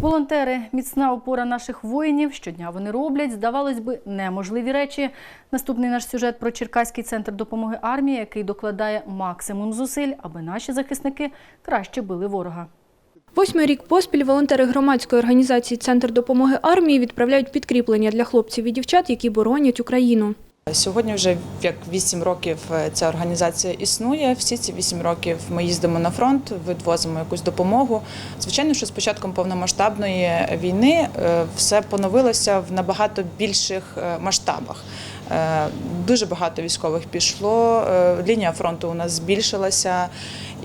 Волонтери міцна опора наших воїнів. Щодня вони роблять, здавалось би, неможливі речі. Наступний наш сюжет про Черкаський центр допомоги армії, який докладає максимум зусиль, аби наші захисники краще били ворога. Восьмий рік поспіль волонтери громадської організації Центр допомоги армії відправляють підкріплення для хлопців і дівчат, які боронять Україну. Сьогодні вже як 8 років е, ця організація існує. Всі ці 8 років ми їздимо на фронт, відвозимо якусь допомогу. Звичайно, що з початком повномасштабної війни е, все поновилося в набагато більших е, масштабах. Дуже багато військових пішло. Лінія фронту у нас збільшилася,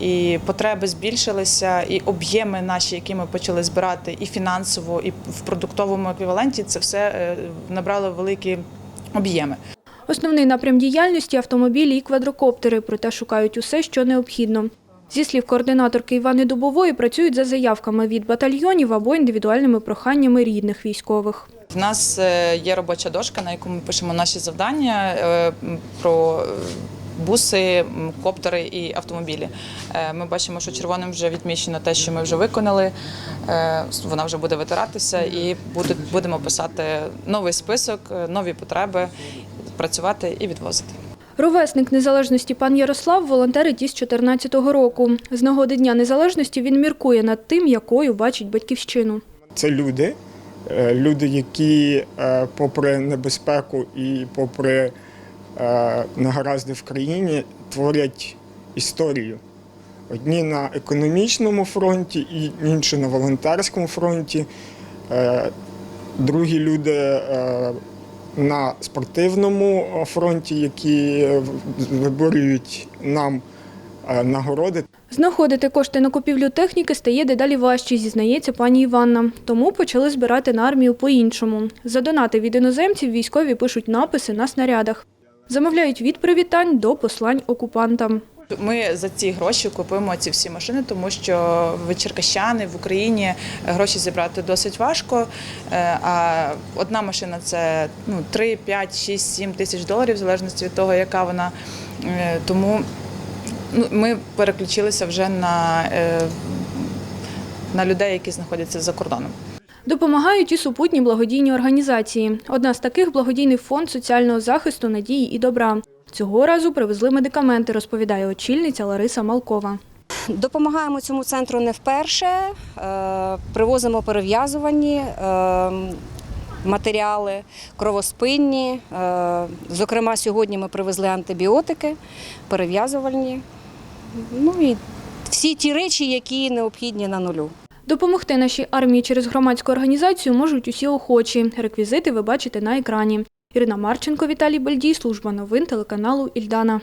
і потреби збільшилися, і об'єми наші, які ми почали збирати, і фінансово, і в продуктовому еквіваленті, це все набрало великі об'єми. Основний напрям діяльності автомобілі і квадрокоптери, проте шукають усе, що необхідно. Зі слів координаторки Івани Дубової, працюють за заявками від батальйонів або індивідуальними проханнями рідних військових. В нас е, є робоча дошка, на яку ми пишемо наші завдання е, про е, буси, коптери і автомобілі. Ми бачимо, що червоним вже відмічено те, що ми вже виконали. Вона вже буде витиратися, і будемо писати новий список, нові потреби, працювати і відвозити. Ровесник незалежності пан Ярослав волонтерить із 14-го року. З нагоди Дня Незалежності він міркує над тим, якою бачить батьківщину. Це люди, е, люди, які, е, попри небезпеку і попри е, негаразди в країні, творять історію. Одні на економічному фронті, і інші на волонтерському фронті. Другі люди на спортивному фронті, які виборюють нам е, нагороди. Знаходити кошти на купівлю техніки стає дедалі важче, зізнається пані Іванна. Тому почали збирати на армію по-іншому. За донати від іноземців військові пишуть написи на снарядах. Замовляють від привітань до послань окупантам. Ми за ці гроші купуємо ці всі машини, тому що ви черкащани в Україні гроші зібрати досить важко. Е, А одна машина це ну 3, 5, 6, 7 тисяч доларів, в залежності від того, яка вона. Е, Тому ну, ми переключилися вже на, е, на людей, які знаходяться за кордоном. Допомагають і супутні благодійні організації. Одна з таких благодійний фонд соціального захисту надії і добра. Цього разу привезли медикаменти, розповідає очільниця Лариса Малкова. Допомагаємо цьому центру не вперше. Е, Привозимо перев'язувані е, матеріали, кровоспинні. Е, Зокрема, сьогодні ми привезли антибіотики, перев'язувальні. Ну і всі ті речі, які необхідні на нулю. Допомогти нашій армії через громадську організацію можуть усі охочі. Реквізити ви бачите на екрані. Ірина Марченко, Віталій Бельдій, служба новин телеканалу Ільдана.